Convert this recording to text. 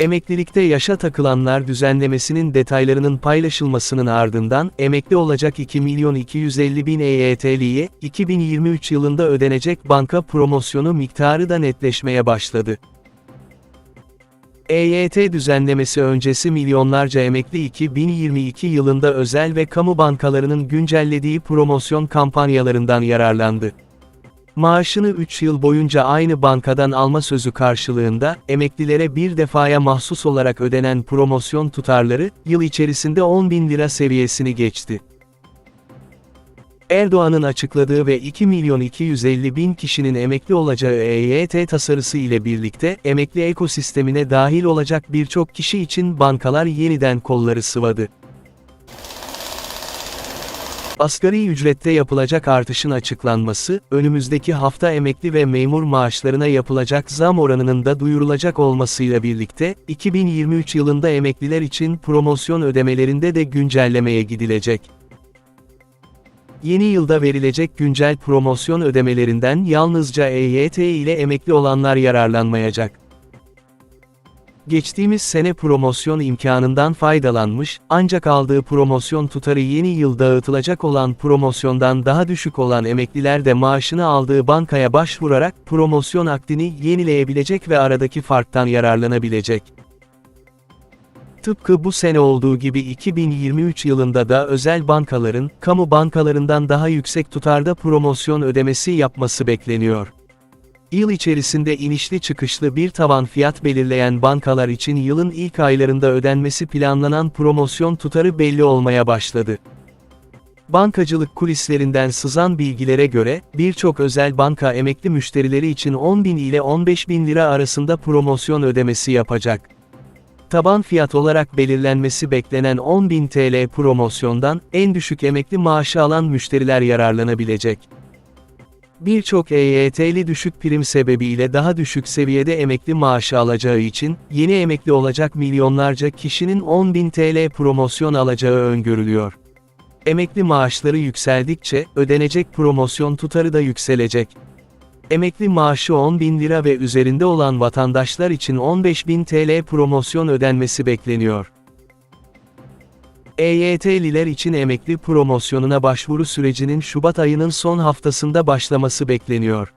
Emeklilikte yaşa takılanlar düzenlemesinin detaylarının paylaşılmasının ardından, emekli olacak 2 milyon 250 bin EYT'liye, 2023 yılında ödenecek banka promosyonu miktarı da netleşmeye başladı. EYT düzenlemesi öncesi milyonlarca emekli 2022 yılında özel ve kamu bankalarının güncellediği promosyon kampanyalarından yararlandı. Maaşını 3 yıl boyunca aynı bankadan alma sözü karşılığında, emeklilere bir defaya mahsus olarak ödenen promosyon tutarları, yıl içerisinde 10 bin lira seviyesini geçti. Erdoğan'ın açıkladığı ve 2 milyon 250 bin kişinin emekli olacağı EYT tasarısı ile birlikte, emekli ekosistemine dahil olacak birçok kişi için bankalar yeniden kolları sıvadı. Asgari ücrette yapılacak artışın açıklanması, önümüzdeki hafta emekli ve memur maaşlarına yapılacak zam oranının da duyurulacak olmasıyla birlikte, 2023 yılında emekliler için promosyon ödemelerinde de güncellemeye gidilecek. Yeni yılda verilecek güncel promosyon ödemelerinden yalnızca EYT ile emekli olanlar yararlanmayacak. Geçtiğimiz sene promosyon imkanından faydalanmış, ancak aldığı promosyon tutarı yeni yıl dağıtılacak olan promosyondan daha düşük olan emekliler de maaşını aldığı bankaya başvurarak promosyon akdini yenileyebilecek ve aradaki farktan yararlanabilecek. Tıpkı bu sene olduğu gibi 2023 yılında da özel bankaların, kamu bankalarından daha yüksek tutarda promosyon ödemesi yapması bekleniyor. Yıl içerisinde inişli çıkışlı bir tavan fiyat belirleyen bankalar için yılın ilk aylarında ödenmesi planlanan promosyon tutarı belli olmaya başladı. Bankacılık kulislerinden sızan bilgilere göre, birçok özel banka emekli müşterileri için 10 bin ile 15 bin lira arasında promosyon ödemesi yapacak. Taban fiyat olarak belirlenmesi beklenen 10.000 TL promosyondan, en düşük emekli maaşı alan müşteriler yararlanabilecek. Birçok EYT'li düşük prim sebebiyle daha düşük seviyede emekli maaşı alacağı için, yeni emekli olacak milyonlarca kişinin 10.000 TL promosyon alacağı öngörülüyor. Emekli maaşları yükseldikçe, ödenecek promosyon tutarı da yükselecek. Emekli maaşı 10 bin lira ve üzerinde olan vatandaşlar için 15 bin TL promosyon ödenmesi bekleniyor. EYT'liler için emekli promosyonuna başvuru sürecinin Şubat ayının son haftasında başlaması bekleniyor.